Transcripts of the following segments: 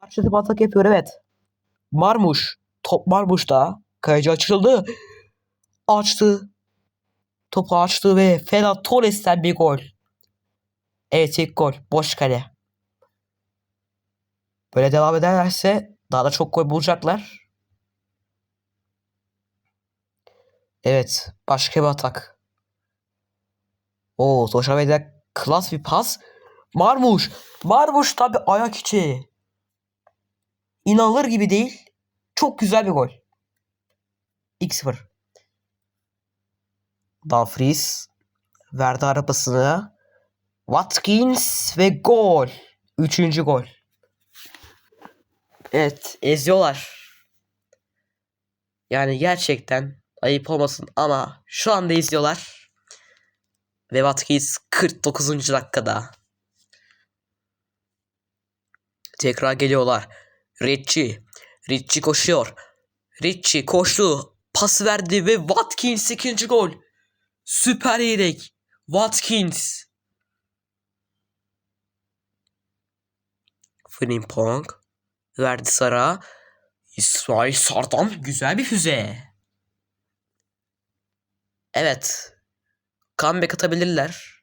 Karşı atak yapıyor evet. Marmuş. Top Marmuş'ta. Kayıcı açıldı. Açtı. Topu açtı ve Ferran Torres'ten bir gol. Evet ilk gol. Boş kale. Böyle devam ederlerse daha da çok gol bulacaklar. Evet. Başka bir atak. Oo, Toşave'de klas bir pas. Marmuş. Marmuş tabi ayak içi. İnanılır gibi değil. Çok güzel bir gol. 2-0. Dumfries verdi arabasını. Watkins ve gol. Üçüncü gol. Evet eziyorlar. Yani gerçekten ayıp olmasın ama şu anda izliyorlar. Ve Watkins 49. dakikada. Tekrar geliyorlar. Ritchie. Ritchie koşuyor. Ritchie koştu. Pas verdi ve Watkins ikinci gol. Süper yedek. Watkins. Frimpong. Verdi Sara. İsmail Sardan güzel bir füze. Evet. Comeback atabilirler.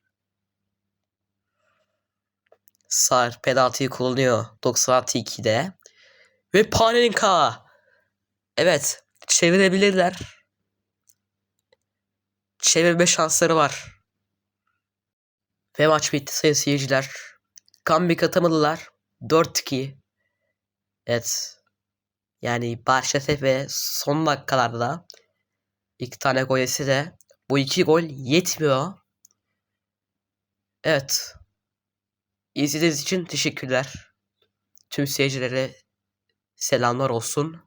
Sar penaltıyı kullanıyor 96 2'de. Ve Panenka. Evet. Çevirebilirler. Çevirme şansları var. Ve maç bitti sayın seyirciler. Comeback atamadılar. 4-2. Evet. Yani Barşefe ve son dakikalarda iki tane gol de bu iki gol yetmiyor. Evet. İzlediğiniz için teşekkürler. Tüm seyircilere selamlar olsun.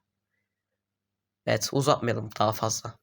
Evet uzatmayalım daha fazla.